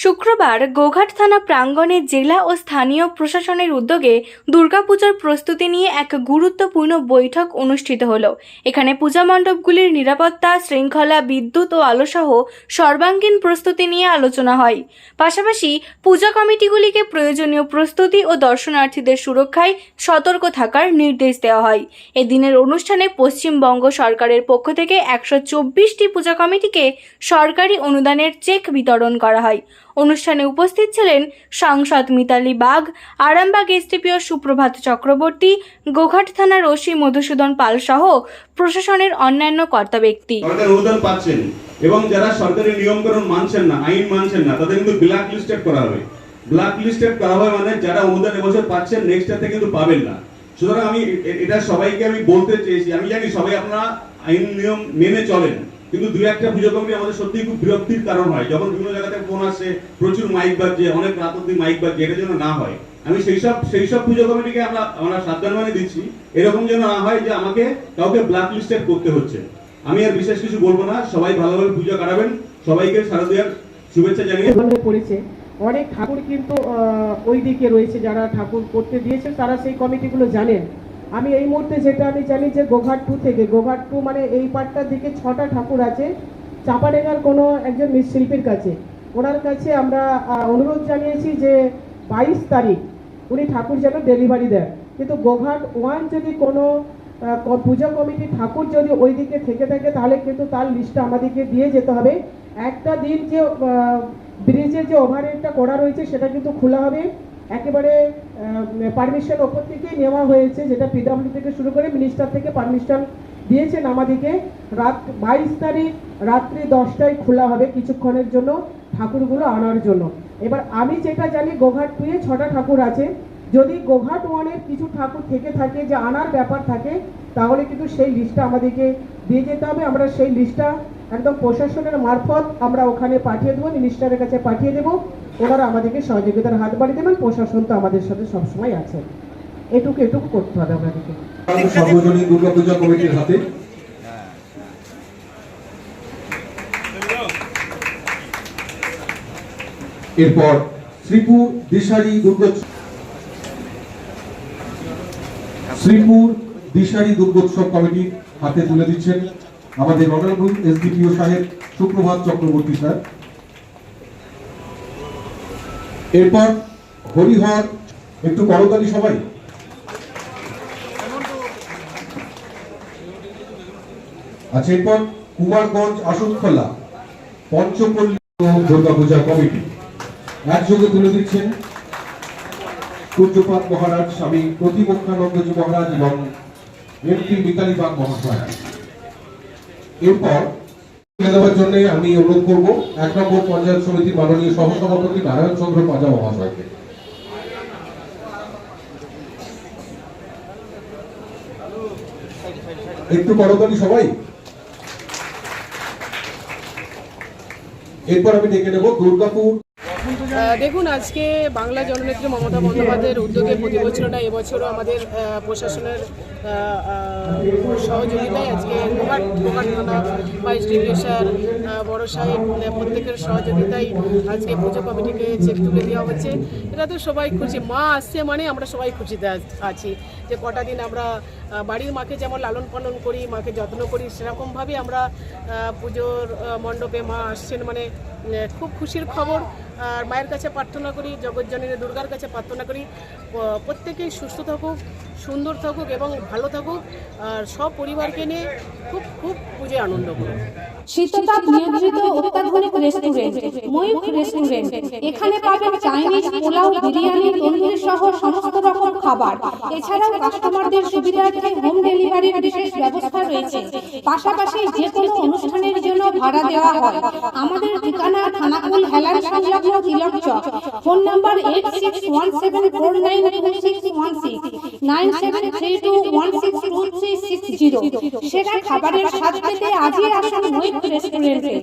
শুক্রবার গোঘাট থানা প্রাঙ্গণে জেলা ও স্থানীয় প্রশাসনের উদ্যোগে দুর্গাপূজার প্রস্তুতি নিয়ে এক গুরুত্বপূর্ণ বৈঠক অনুষ্ঠিত হল। এখানে পূজা মণ্ডপগুলির নিরাপত্তা, শৃঙ্খলা, বিদ্যুৎ ও আলোসহ সর্বাঙ্গীন প্রস্তুতি নিয়ে আলোচনা হয়। পাশাপাশি পূজা কমিটিগুলিকে প্রয়োজনীয় প্রস্তুতি ও দর্শনার্থীদের সুরক্ষায় সতর্ক থাকার নির্দেশ দেওয়া হয়। এদিনের অনুষ্ঠানে পশ্চিমবঙ্গ সরকারের পক্ষ থেকে একশো চব্বিশটি পূজা কমিটিকে সরকারি অনুদানের চেক বিতরণ করা হয়। অনুষ্ঠানে উপস্থিত ছিলেন সাংসদ মিতালি বাগ, আরামবাগ এসডিপিও সুপ্রভাত চক্রবর্তী, গোঘাট থানার ওসি মধুসূদন পাল সহ প্রশাসনের অন্যান্য কর্তা ব্যক্তি। পাচ্ছেন এবং যারা সরকারি নিয়মকানুন মানছেন না, আইন মানছেন না, তাদের কিন্তু ব্ল্যাক লিস্টেড করা হবে। ব্ল্যাক লিস্টেড করা হবে মানে যারা অনুদান এবছর পাচ্ছেন নেক্সট ইয়ারতে কিন্তু পাবেন না। সুতরাং আমি এটা সবাইকে আমি বলতে চেয়েছি। আমি জানি সবাই আপনারা আইন নিয়ম মেনে চলেন। কিন্তু দুই একটা পুজো কমিটি আমাদের সত্যিই খুব বিরক্তির কারণ হয়। যখন বিভিন্ন জায়গা থেকে ফোন আসে, প্রচুর মাইক বাজছে, অনেক রাত অব্দি মাইক বাজছে, এটা যেন না হয়। আমি সেই সব সেই সব পুজো কমিটিকে আমরা আমরা সাবধান মানে দিচ্ছি। এরকম যেন না হয় যে আমাকে কাউকে ব্ল্যাক লিস্টেড করতে হচ্ছে। আমি আর বিশেষ কিছু বলব না। সবাই ভালোভাবে পুজো কাটাবেন। সবাইকে শারদীয়ার শুভেচ্ছা জানিয়ে পড়েছে। অনেক ঠাকুর কিন্তু ওই দিকে রয়েছে যারা ঠাকুর করতে দিয়েছে তারা সেই কমিটিগুলো জানেন। আমি এই মুহূর্তে যেটা আমি জানি যে গোঘাট টু থেকে গোঘাট টু মানে এই পাটটার দিকে ছটা ঠাকুর আছে, চাপাডেঙ্গার কোনো একজন মৃৎশিল্পীর কাছে। ওনার কাছে আমরা অনুরোধ জানিয়েছি যে বাইশ তারিখ উনি ঠাকুর যেন ডেলিভারি দেন। কিন্তু গোঘাট ওয়ান যদি কোনো পুজো কমিটি ঠাকুর যদি ওই দিকে থেকে থাকে, তাহলে কিন্তু তার লিস্টটা আমাদেরকে দিয়ে যেতে হবে। একটা দিন যে ব্রিজের যে ওভারহেডটা করা রয়েছে, সেটা কিন্তু খোলা হবে। একেবারে পারমিশন ওপর থেকেই নেওয়া হয়েছে, যেটা পিডাব্লিউ থেকে শুরু করে মিনিস্টার থেকে পারমিশন দিয়েছেন আমাদেরকে। রাত বাইশ তারিখ, রাত্রি দশটায় খোলা হবে কিছুক্ষণের জন্য, ঠাকুরগুলো আনার জন্য। এবার আমি যেটা জানি, গোঘাট টুয়ে ছটা ঠাকুর আছে। যদি গোঘাট ওয়ানের কিছু ঠাকুর থেকে থাকে, যে আনার ব্যাপার থাকে, তাহলে কিন্তু সেই লিস্টটা আমাদেরকে দিয়ে যেতে হবে। আমরা সেই লিস্টটা একদম প্রশাসনের মারফত আমরা ওখানে পাঠিয়ে দেবো মিনিস্টারের কাছে পাঠিয়ে দেবো। ওনারা আমাদেরকে সহযোগিতার হাত বাড়িয়ে দেবেন, প্রশাসন তো আমাদের সাথে সবসময় আছে। এটুকু এটুকু করতে হবে আমাদেরকে। সর্বজনীন দুর্গাপূজা কমিটির হাতে। এরপর শ্রীপুর দিশারি দুর্গোৎসব শ্রীপুর দিশারি দুর্গোৎসব কমিটির হাতে তুলে দিচ্ছেন আমাদের অনারেবল এসডিপিও সাহেব সুপ্রভাত চক্রবর্তী স্যার। এরপর হরিহর, একটু করতালি সবাই। আচ্ছা এরপর কুমারগঞ্জ আসনখোলা, পঞ্চপল্লী দুর্গাপূজা কমিটি। একযোগে তুলে দিচ্ছেন সূর্যপাত মহারাজ, স্বামী প্রতিমক্ষানন্দজি মহারাজ এবং এমপি মিতালি মহাশয়। এরপর দেওয়ার জন্য আমি অনুরোধ করব। এক নম্বর পঞ্চায়েত সমিতির মাননীয় সহসভাপতি নারায়ণ চন্দ্র পাজা মহাশয়কে একটু করতালি সবাই। এরপর আমি ডেকে নেব দুর্গাপুর দেখুন, আজকে বাংলা জননেত্রী মমতা বন্দ্যোপাধ্যায়ের উদ্যোগে প্রতি বছর না এবছরও আমাদের প্রশাসনের সহযোগিতায় আজকে গোঘাট গোঘাট ভাইস ডিভিশন বড় সাহেব প্রত্যেকের সহযোগিতায় আজকে পুজো কমিটিকে চেক তুলে দেওয়া হচ্ছে। এটা তো সবাই খুশি। মা আসছে মানে আমরা সবাই খুশিতে আছি। যে কটা দিন আমরা বাড়ির মাকে যেমন লালন পালন করি, মাকে যত্ন করি সেরকমভাবে আমরা পুজোর মণ্ডপে মা আসছেন মানে খুব খুশির খবর। আর মায়ের কাছে প্রার্থনা করি জগজ্জনীর দুর্গার কাছে প্রার্থনা করি প্রত্যেকেই সুস্থ থাকুক, সুন্দর থাকুক এবং ভালো থাকুক, আর সব পরিবারকে নিয়ে খুব খুব পুজোয় আনন্দ করুক শীততাপ নিয়ন্ত্রিত অত্যাধুনিক রেস্টুরেন্ট ময়ূখ রেস্টুরেন্ট এখানে পাবেন চাইনিজ পোলাও, বিরিয়ানি, তন্দুরি সহ সমস্ত রকম খাবার। এছাড়াও কাস্টমারদের সুবিধার্থে হোম ডেলিভারির বিশেষ ব্যবস্থা রয়েছে। পাশাপাশি যে কোনো অনুষ্ঠানের জন্য ভাড়া দেওয়া হয়। আমাদের ঠিকানা থানাকুল হেলার সংলগ্ন Tilak Chak. Phone number eight six one seven four nine six nine seven three two one খাবারের স্বাদ পেতে আজই আসুন রেস্টুরেন্টে